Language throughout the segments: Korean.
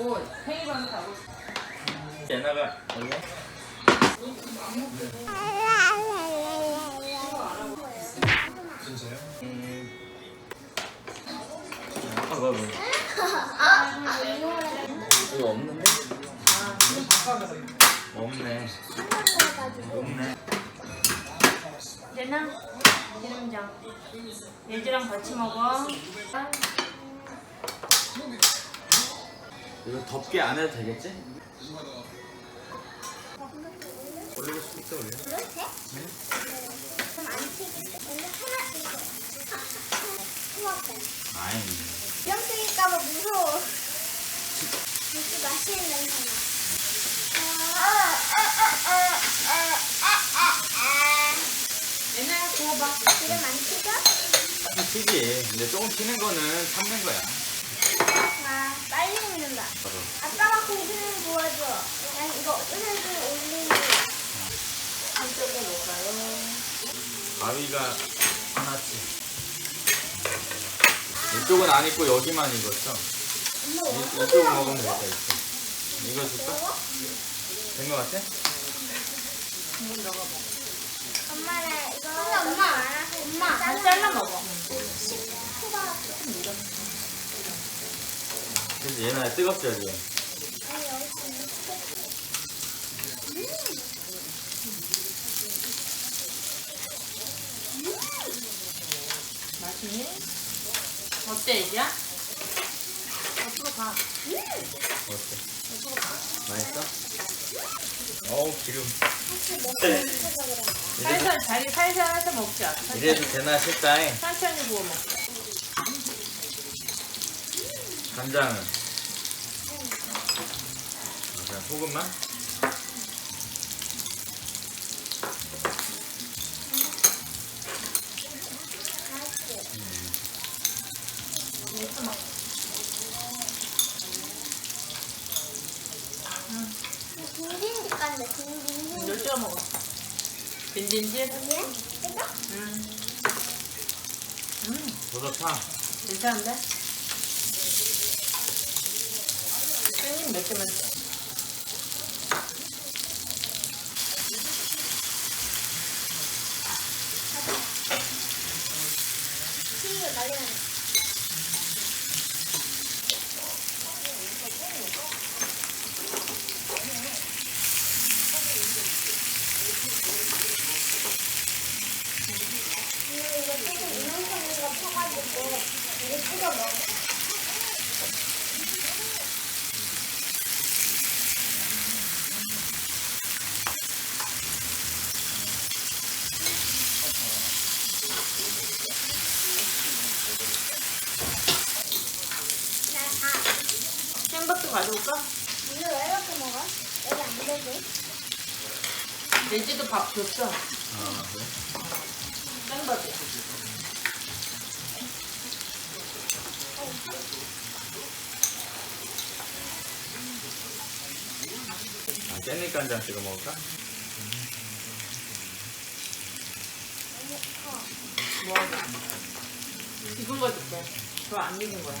가고 페이버는 가고? 진짜요? 음. 아, 뭐, 뭐. 이거 없는데? 없네. 없네. 얘는 기름장. 얘들랑 같이 먹어. 이거 덮게 안 해도 되겠지? 올릴 수 있어, 올려? 아이. 병생일까봐 무서워. 진짜 맛있는 냄새 나. 아, 아, 아, 아, 아, 아, 아. 얘네 구워봐. 기름 안 튀겨? 튀지. 근데 조금 튀는 거는 참는 거야. 아, 빨리 먹는다. 바로. 아빠가 고기를 구워줘. 난 이거. 한쪽에 놓을까요? 가위가 하나씩. 이쪽은 안 익고 여기만 익었어. 이, 이쪽은 먹으면 되겠다, 이쪽. 이거 줄까? 된거 같아? 엄마는 이거 엄마 엄마 한 잘라 먹어. 근데 얘는 뜨겁지, 여기. 맛있니? 어때 얘들아? 앞으로 가. 어때? 맛있어? 어우, 기름. 살살 자기 살살 해서 먹자. 이래도 되나 싶다. 잉. 천천히 구워 먹자. 간장은? 아, 그냥 소금만? 딩딩 뒷간데 딩딩 이걸 찍어 먹어. 이게 이거 음. 음. 더 좋다. 괜찮은데? 깻잎 몇 개만 줘. 튀기고 난리 나네. 이거 이거 조금 이만큼이가 퍼가지고 이거 찍어 먹어. 나 다. 햄버거 가져올까? 이거 왜 이렇게 먹어? 여기 안 되지? 돼지도 밥 줬어. 아, 그래? 생밥이야. 아, 깻잎 간장 찍어 먹을까? 뭐 익은 거 줄게. 그거 안 익은 거야.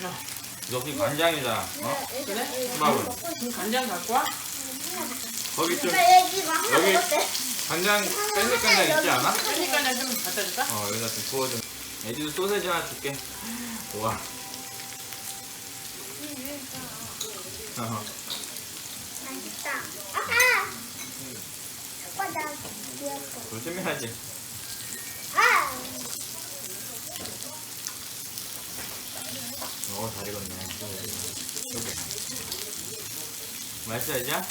자, 여기 간장이다. 어? 그래? 수박은. 지금 간장 갖고 와? 거기 좀나 여기 막 하나 여기- 먹었대. 간장, 깻잎 간장 있지 않아? 깻잎 간장 좀 갖다 줄까? 어, 여기다 좀 부어줘. 애지도 소세지 하나 줄게. 와. 어. 맛있다. 나 귀엽고. 조심해야지. 아! 어, 잘 익었네. 맛있어, 애지야?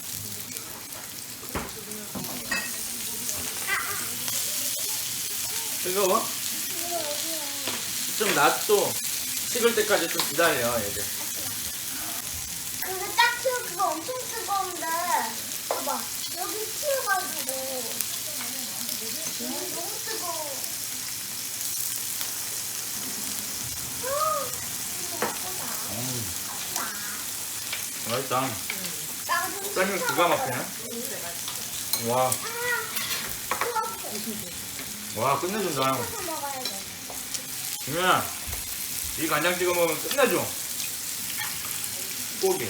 뜨거워? 좀 놔둬. 식을 때까지 좀 기다려, 애들. 근데 딱 튀어 그거 엄청 뜨거운데. 봐봐. 여기 튀어가지고. 너무 뜨거워. 음. 맛있다. 쌀이 기가 막히네. 와. 와, 끝내준다. 김현아, 이 간장 찍어 먹으면 끝내줘. 고기.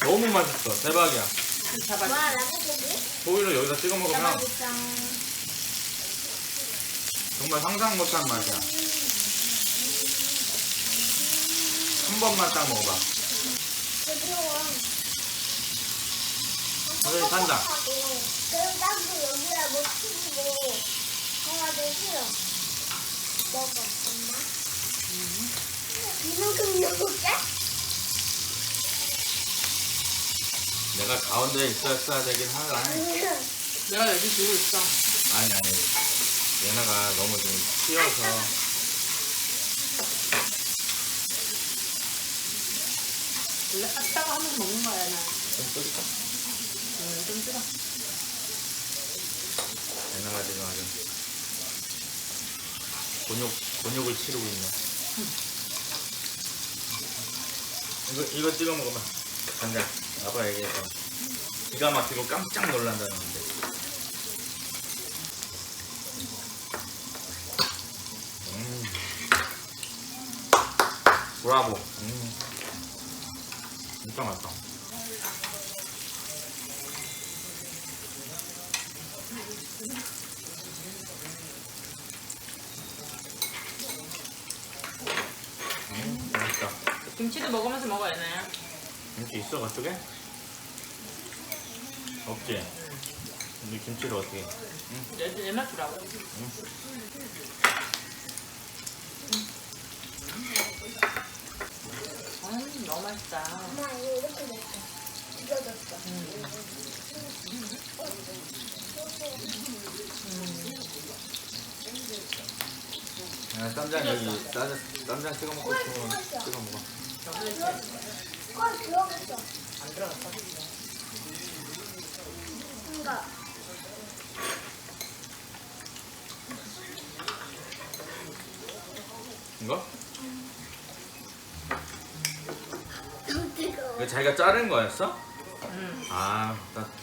너무 맛있어. 대박이야. 잡아. 와 라면고기? 고기를 여기다 찍어 먹으면. 정말 상상 못한 맛이야. 한 번만 딱 먹어봐. 선생님 산다. 그럼 나도 여기다 뭐 튀기고 해가지고 싫어. 먹어, 엄마. 이만큼 넣을게? 내가 가운데에 있었어야 되긴 하나. 내가 여기 들고 있어. 아니 아니. 얘네가 너무 좀 튀어서. 원래 아따가 하면서 먹는 거야, 나. 좀 끓일까? 응, 좀. 얘네가 지금 아주 곤욕 곤욕을 치르고 있네. 이거 이거 찍어 먹어봐. 간장. 아빠 얘기해서 기가 막히고 깜짝 놀란다는데. 음. 브라보. 음. 진짜 맛있다. 음, 맛있다. 김치도 먹으면서 먹어야 돼. 김치 있어 그쪽에? 없지. 근데 김치를 어떻게? 내, 내 맛주라고. 음, 너무 맛있다. 엄마 이거 이렇게 넣었어. 이거 넣었어. 아, 쌈장 여기 쌈장, 쌈장 찍어 먹고 싶으면 찍어 먹어. 걸 들어갔어. 안 들어갔어. 그러니까 이거? 이거 자기가 자른 거였어? 응. 아,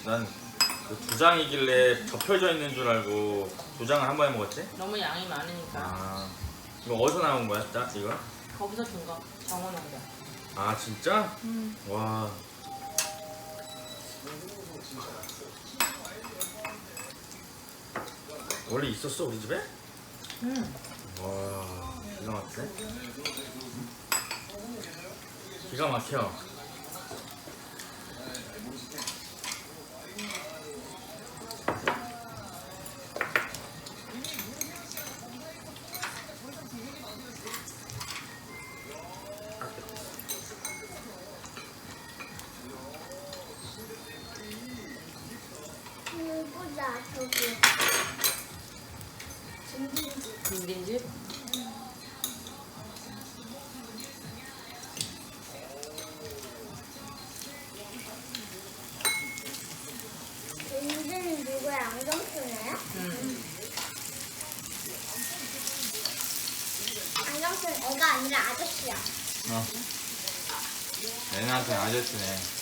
난두 장이길래 접혀져 있는 줄 알고 두 장을 한 번에 먹었지? 너무 양이 많으니까. 아, 이거 어디서 나온 거야, 짜 이거? 거기서 준 거. 정원 온거. 아, 진짜? 응. 와. 원래 있었어 우리 집에? 응. 와 기가 막히네 기가 막혀 어 얘네한테 아저씨네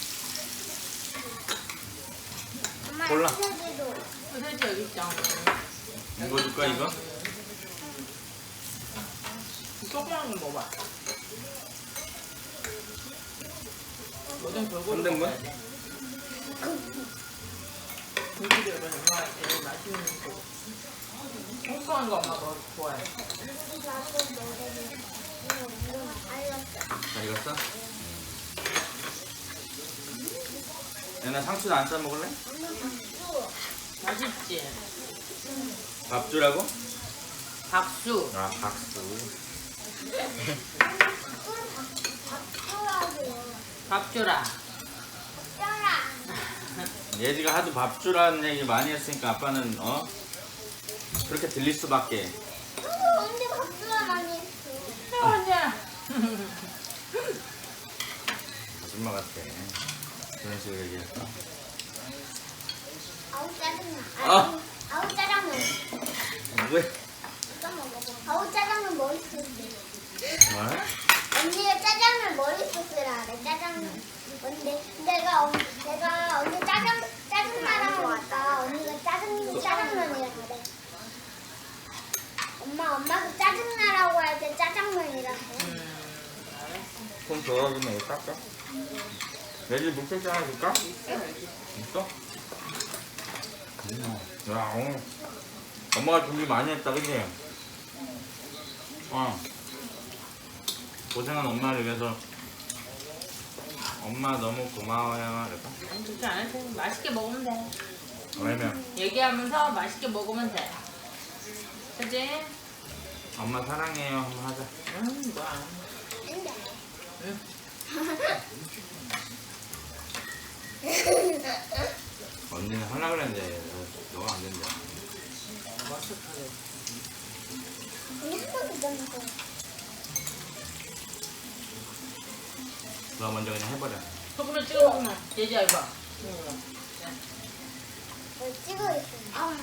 여기 있잖아. 이거 줄까 이거? 조그만 거 먹어봐. 뭐좀 골고루 손댄 거? 먹어야 돼. 김치를 이번에 엄마가 제일 맛있는 거. 콩콩한 거 엄마가 좋아해. 잘 익었어? 얘네 상추도 안 싸 먹을래? 맛있지? 밥 주라고? 박수. 아 박수 박수라고요. 밥 주라. 쩌라. 예지가 하도 밥 주라는 얘기 많이 했으니까 아빠는 어? 그렇게 들릴 수밖에 언제 박수가 많이 했어? 거짓말 같아 그런 식으로 얘기했어 아우 짜증나. 아. 아우, 아우 짜장면. 왜? 이거 먹어봐. 아우 짜장면 머리 소스인데. 뭐? 언니가 짜장면 머리 소스라 그래. 짜장면. 근데 내가 언, 내가 언니 짜장 짜증나라고 왔다. 언니가 짜장 짜장면이라 그래. 음, 돌아주면 이거 깎아? 내일 물티슈 하나 줄까? 있어? 음. 야 오늘 엄마가 준비 많이 했다 그지? 어 고생한 엄마를 위해서 엄마 너무 고마워요 이렇게 아니 그렇게 안 해도 돼. 맛있게 먹으면 돼. 왜냐면 얘기하면서 맛있게 먹으면 돼. 그지? 엄마 사랑해요 한번 하자 응 뭐야. 언니는 하려고 그랬는데 너가 안 된다. 언니 한 번도 못 먹어. 너 먼저 그냥 해버려 소금을 찍어 먹으면. 응. 뭘 찍어 있어. 아,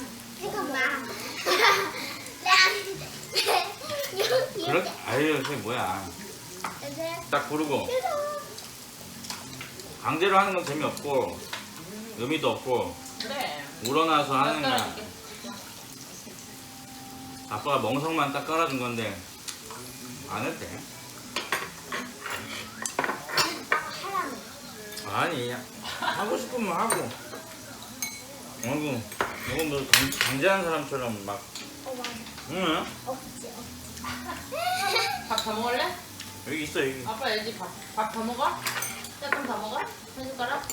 봐. 그렇 이렇게. 아유 그게 뭐야 딱 부르고. 강제로 하는 건 재미없고 의미도 없고 그래. 우러나서 하는 거야 젓가락이게. 아빠가 멍석만 딱 깔아준 건데 안 하라면. 아니 하고 싶으면 하고 아이고 이건 뭐 강, 강제하는 사람처럼 막 어, 맞아. 응? 없지, 없지. 밥 더 먹을래? 여기 있어 여기 아빠 예지 밥밥 더 먹어? 조금 더 먹어? 한 숟가락?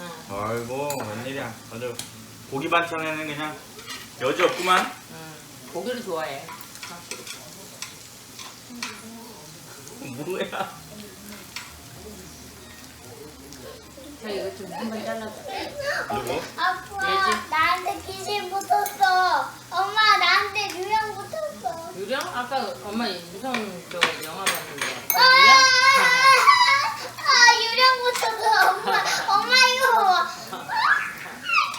응. 아이고 웬일이야 아주 고기 반찬에는 그냥 여지 없구만 응. 고기를 좋아해. 뭐야 자 이거 좀 한번 잘라줘. 누구? 아빠, 예지? 나한테 귀신 붙었어. 엄마, 나한테 유령 붙었어. 유령? 아까 엄마 무슨 저 영화 봤는데. 아, 아, 유령 붙었어. 엄마, 엄마 이거 봐.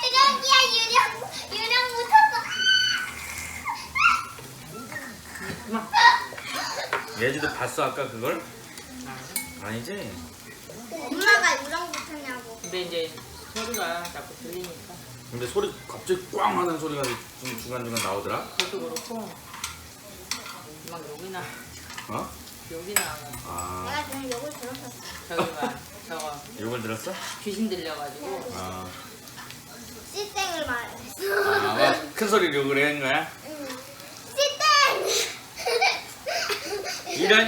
유령이야, 유령. 유령 붙었어. 예지도 봤어 아까 그걸? 아니지? 엄마가 유령 붙었냐고. 근데 이제 소리가 자꾸 들리니까 근데 소리 갑자기 꽝 하는 소리가 좀 중간중간 나오더라 그것도 그렇고 막 여기나 어? 여기나 아 내가 지금 욕을 들었었어. 저기가 저거 욕을 들었어? 귀신 들려가지고 아, 씨땡을 말했어. 아, 막큰 소리로 욕을 한 거야? 응. 씨땡! 이런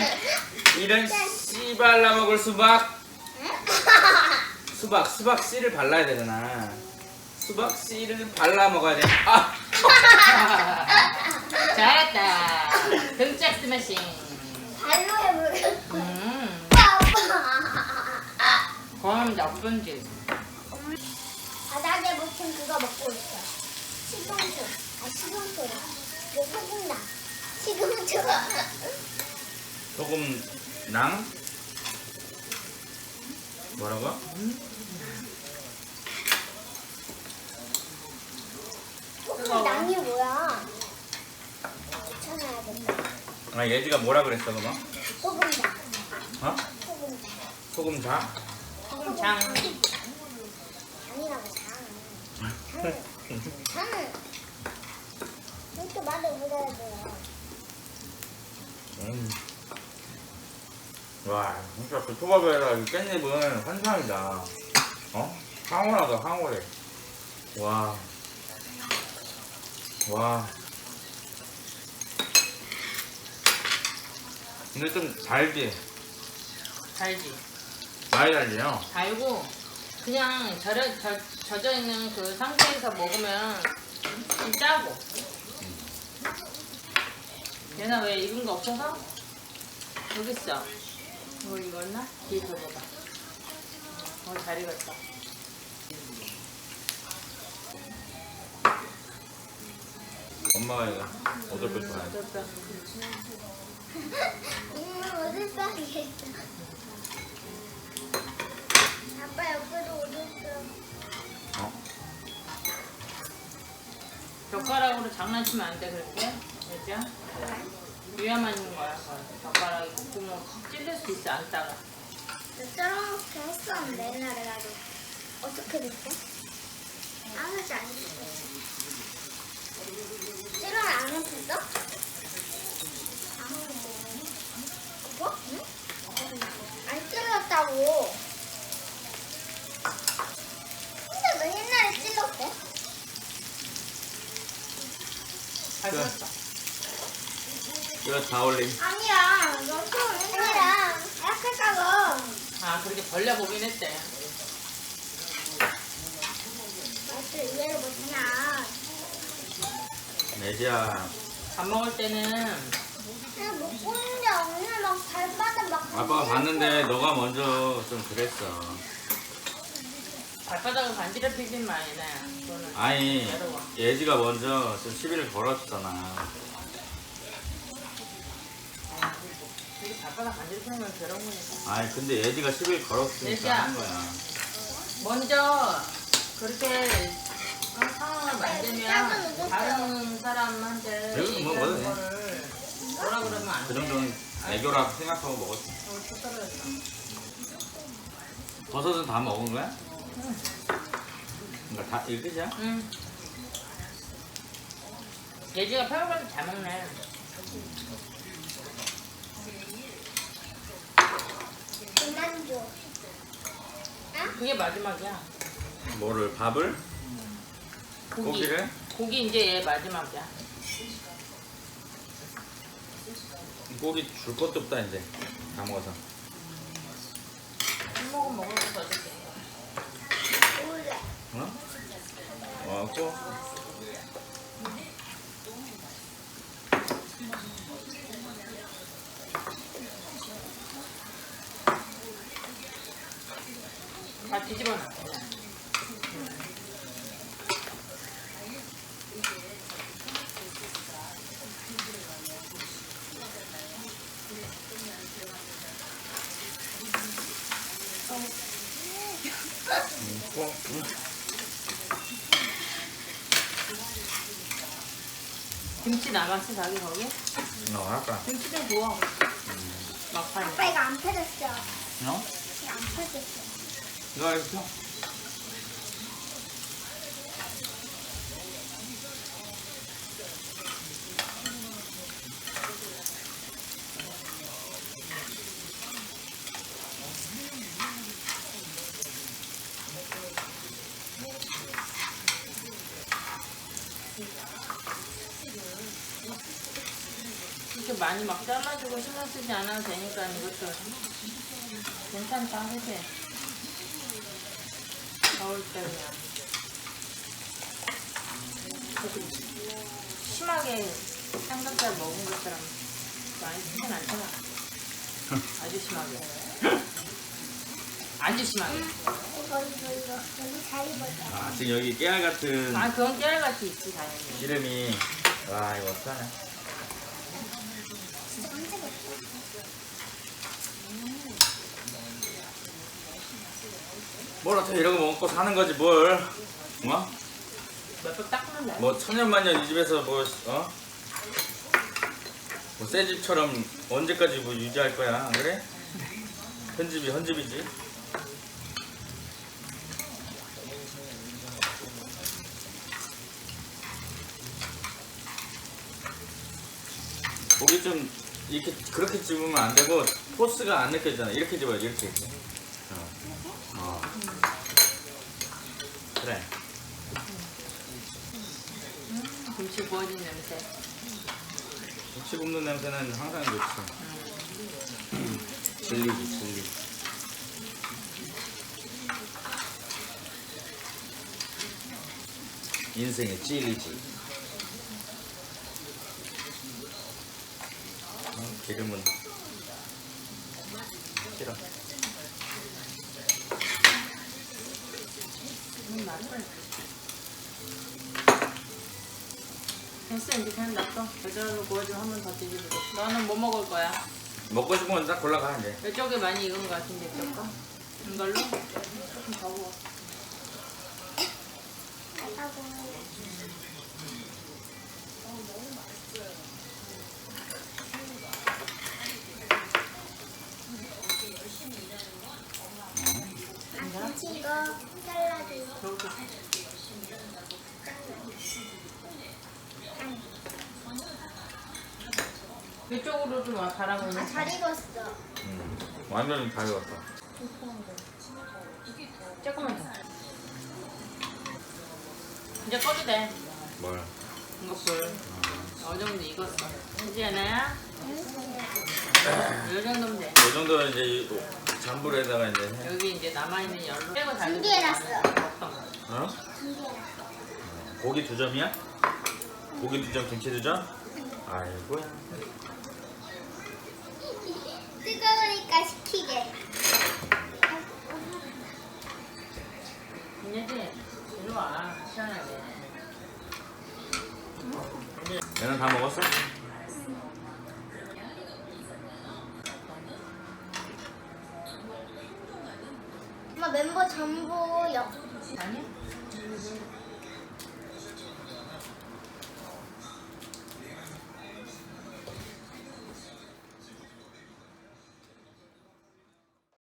이런 씨 발라 먹을 수박 수박 수박 씨를 발라야 되잖아 수박 씨를 발라 먹어야 돼 아! 잘했다 등짝 스매싱 발로 해보겠어. 음 아빠. 그럼 나쁜 짓 바닥에 묻힌 그거 먹고 있어. 시금초. 아. 그 소금나. 시금초. 소금 낭 뭐라고? 소금 낭이 뭐야? 아 예지가 뭐라 그랬어 그거? 소금장. 어? 소금장. 소금 자? 소금장 장이라고 장. 장. 장. 이렇게 말을 못해야 돼요. 음. 와 진짜 그 초밥에다 이 깻잎은 환상이다 어? 황홀하다 황홀해 와 와. 근데 좀 달지? 달지 많이 달지요? 달고 그냥 절여, 저, 젖어 있는 그 상태에서 먹으면 좀 짜고 얘나 왜 익은 거 없어서? 여기 있어 이거 익었나? 뒤에 져봐봐 어, 잘 익었다 엄마가 이거 어떨 걸 좋아해? 음, 어디 써야겠다. 아빠 옆에도 어디 써? 어? 젓가락으로 장난치면 안 돼 그렇게 그죠? 위험한 거야 그거. 젓가락이 구멍 찔릴 수 있어 안 따가 썰어놓게 했었는데 옛날에 나도 어떻게 됐어? 아무렇지 않았어 찌르면 안 했었어? 뭐? 응? 아니 찔렀다고. 근데 왜 옛날에 찔렀대? 잘. 끓였어. 이거 다 올림. 아니야, 너도 아니라 약했다고. 아 그렇게 벌려 보긴 했대. 맛을 이해를 못하나. 매지야. 밥 먹을 때는 그냥 못 보는데 오늘 막 발바닥 막. 아빠가 봤는데 너가 먼저 좀 그랬어. 발바닥을 간지럽히진 마이네. 그거는 아니 외로워. 예지가 먼저 좀 시비를 걸었잖아. 되게 발바닥 간지럽히는 건 괴로운 거니까. 아니 근데 예지가 시비를 걸었으니까 예지야. 하는 거야. 먼저 그렇게 그런 상황을 만들면 다른 사람한테 그래도 뭐 얘기하는 뭐든 거를 뭐라 그러면 안 그 돼. 정도는 애교라고 생각하고 떨어졌어. 버섯은 다 먹은 거야? 그러니까 다 이거 끝이야? 응. 예지가 펴먹어서 잘 먹네. 김난주. 그게 마지막이야. 뭐를 밥을? 고기. 고기를? 고기 이제 얘 마지막이야. 고기 줄 것도 없다 이제 다 먹어서. 한 모금 먹을 것도 어떻게 몰래. 어? 먹고 다 뒤집어 놔. 먹 고 응. 김치 남았어 자기 거기? 어 아빠. 김치 좀 구워. 막판에. 아빠 이거 안 펴졌어. 어? 이거 안 펴졌어. 이거 이렇게. 이렇게 많이 막 신경 쓰지 않아도 되니까 이것도 괜찮다 해도 더울 때 그냥 심하게 삼겹살 먹은 것처럼 많이 쓰진 않잖아. 아주 심하게. 아주 심하게. 이거 이거 이거 여기 잘 입었어. 아 지금 여기 깨알 같은 아 그건 깨알같이 있지 당연히. 기름이. 와 이거 어떡하냐. 진짜 깜짝이야. 뭘 어떻게 이런 거 먹고 사는 거지 뭘? 뭐? 몇번 닦으면 돼 뭐 천년만년 이 집에서 뭐 어? 뭐새 집처럼 언제까지 뭐 유지할 거야 안 그래? 현집이 현집이지. 고기 좀 이렇게 그렇게 집으면 안 되고 포스가 안 느껴지잖아. 이렇게 집어야 지 이렇게. 이렇게. 어. 어. 그래. 김치 구워진 냄새 김치 굽는 냄새는 항상 좋지. 진리지, 진리. 인생의 찔리지. 어, 기름은 싫어. 음, 맛있어. 됐어 이제 그냥 배달로 구워주면 한 번 더 뒤집어줘 너는 뭐 먹을 거야? 먹고 싶은 건 딱 골라가 이제. 이쪽에 많이 익은 거 같은데 이쪽 거? 이걸로? 조금 더 구워 아빠고. 아, 김치 이거 잘라줘. 이렇게 좀 와, 바라보는 아, 잘 익었어. 음, 완전히 다 익었어. 조금만 더. 이제 꺼도 돼. 뭘? 이거 불. 어느 정도 익었어. 이제 하나야? 이 정도면 돼. 이 정도면 이제 이 잔불에다가 이제 해. 여기 이제 남아있는 열로 빼고 달고 준비해놨어. 어? 고기 두 점이야? 고기 두 점, 김치 두 점? 아이고야. 뜨거우니까 식히게. 민혁이 이리 와. 시원하게. 얘는 다 먹었어? 엄마 멤버 전부 여, 아니?